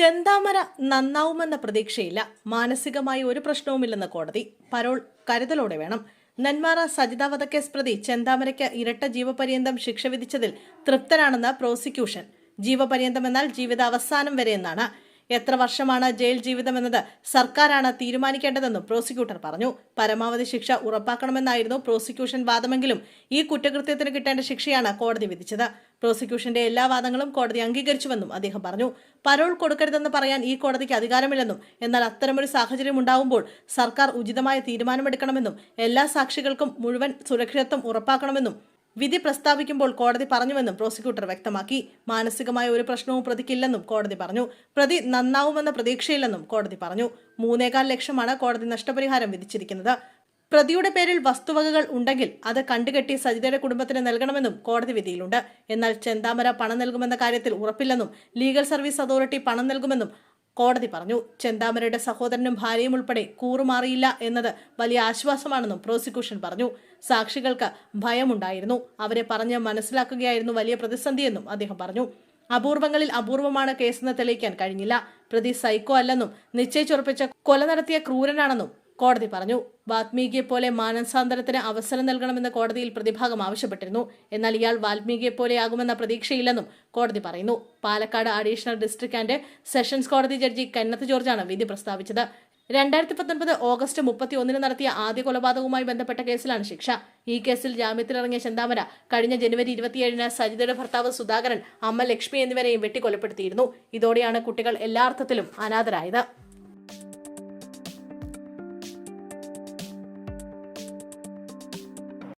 ചെന്താമര നന്നാവുമെന്ന പ്രതീക്ഷയില്ല. മാനസികമായി ഒരു പ്രശ്നവുമില്ലെന്ന കോടതി. പരോൾ കരുതലോടെ വേണം. നെന്മാറ സജിത വധക്കേസ് പ്രതി ചെന്താമരയ്ക്ക് ഇരട്ട ജീവപര്യന്തം ശിക്ഷ വിധിച്ചതിൽ തൃപ്തരാണെന്ന് പ്രോസിക്യൂഷൻ. ജീവപര്യന്തം എന്നാൽ ജീവിതാവസാനം വരെ എന്നാണ് എത്ര വർഷമാണ് ജയിൽ ജീവിതമെന്നത് സർക്കാരാണ് തീരുമാനിക്കേണ്ടതെന്നും പ്രോസിക്യൂട്ടർ പറഞ്ഞു. പരമാവധി ശിക്ഷ ഉറപ്പാക്കണമെന്നായിരുന്നു പ്രോസിക്യൂഷൻ വാദമെങ്കിലും ഈ കുറ്റകൃത്യത്തിന് കിട്ടേണ്ട ശിക്ഷയാണ് കോടതി വിധിച്ചത്. പ്രോസിക്യൂഷന്റെ എല്ലാ വാദങ്ങളും കോടതി അംഗീകരിച്ചുവെന്നും അദ്ദേഹം പറഞ്ഞു. പരോൾ കൊടുക്കരുതെന്ന് പറയാൻ ഈ കോടതിക്ക് അധികാരമില്ലെന്നും എന്നാൽ അത്തരമൊരു സാഹചര്യം ഉണ്ടാവുമ്പോൾ സർക്കാർ ഉചിതമായ തീരുമാനമെടുക്കണമെന്നും എല്ലാ സാക്ഷികൾക്കും മുഴുവൻ സുരക്ഷിതത്വം ഉറപ്പാക്കണമെന്നും വിധി പ്രസ്താവിക്കുമ്പോൾ കോടതി പറഞ്ഞുവെന്നും പ്രോസിക്യൂട്ടർ വ്യക്തമാക്കി. മാനസികമായ ഒരു പ്രശ്നവും പ്രതിക്കില്ലെന്നും കോടതി പറഞ്ഞു. പ്രതി നന്നാവുമെന്ന പ്രതീക്ഷയില്ലെന്നും കോടതി പറഞ്ഞു. മൂന്നേകാൽ ലക്ഷമാണ് കോടതി നഷ്ടപരിഹാരം വിധിച്ചിരിക്കുന്നത്. പ്രതിയുടെ പേരിൽ വസ്തുവകകൾ ഉണ്ടെങ്കിൽ അത് കണ്ടുകെട്ടി സജിതയുടെ കുടുംബത്തിന് നൽകണമെന്നും കോടതി വിധിയിലുണ്ട്. എന്നാൽ ചെന്താമര പണം നൽകുമെന്ന കാര്യത്തിൽ ഉറപ്പില്ലെന്നും ലീഗൽ സർവീസ് അതോറിറ്റി പണം നൽകുമെന്നും കോടതി പറഞ്ഞു. ചെന്താമരയുടെ സഹോദരനും ഭാര്യയും ഉൾപ്പെടെ കൂറുമാറിയില്ല എന്നത് വലിയ ആശ്വാസമാണെന്നും പ്രോസിക്യൂഷൻ പറഞ്ഞു. സാക്ഷികൾക്ക് ഭയമുണ്ടായിരുന്നു. അവരെ പറഞ്ഞ് മനസ്സിലാക്കുകയായിരുന്നു വലിയ പ്രതിസന്ധിയെന്നും അദ്ദേഹം പറഞ്ഞു. അപൂർവങ്ങളിൽ അപൂർവമാണ് കേസെന്ന് തെളിയിക്കാൻ കഴിഞ്ഞില്ല. പ്രതി സൈക്കോ അല്ലെന്നും നിശ്ചയിച്ചുറപ്പിച്ച കൊല നടത്തിയ ക്രൂരനാണെന്നും കോടതി പറഞ്ഞു. വാൽമീകിയെ പോലെ മാനസാന്തരത്തിന് അവസരം നൽകണമെന്ന് കോടതിയിൽ പ്രതിഭാഗം ആവശ്യപ്പെട്ടിരുന്നു. എന്നാൽ ഇയാൾ വാൽമീകിയെ പോലെയാകുമെന്ന പ്രതീക്ഷയില്ലെന്നും കോടതി പറയുന്നു. Palakkad additional district and sessions കോടതി ജഡ്ജി കന്നത്ത് ജോർജാണ് വിധി പ്രസ്താവിച്ചത്. രണ്ടായിരത്തി പത്തൊൻപത് ഓഗസ്റ്റ് മുപ്പത്തി ഒന്നിന് നടത്തിയ ആദ്യ കൊലപാതകവുമായി ബന്ധപ്പെട്ട കേസിലാണ് ശിക്ഷ. ഈ കേസിൽ ജാമ്യത്തിലിറങ്ങിയ ചെന്താമര കഴിഞ്ഞ ജനുവരി ഇരുപത്തിയേഴിന് സജിതയുടെ ഭർത്താവ് സുധാകരൻ അമ്മ ലക്ഷ്മി എന്നിവരെയും വെട്ടിക്കൊലപ്പെടുത്തിയിരുന്നു. ഇതോടെയാണ് കുട്ടികൾ എല്ലാ അർത്ഥത്തിലും അനാഥരായത്.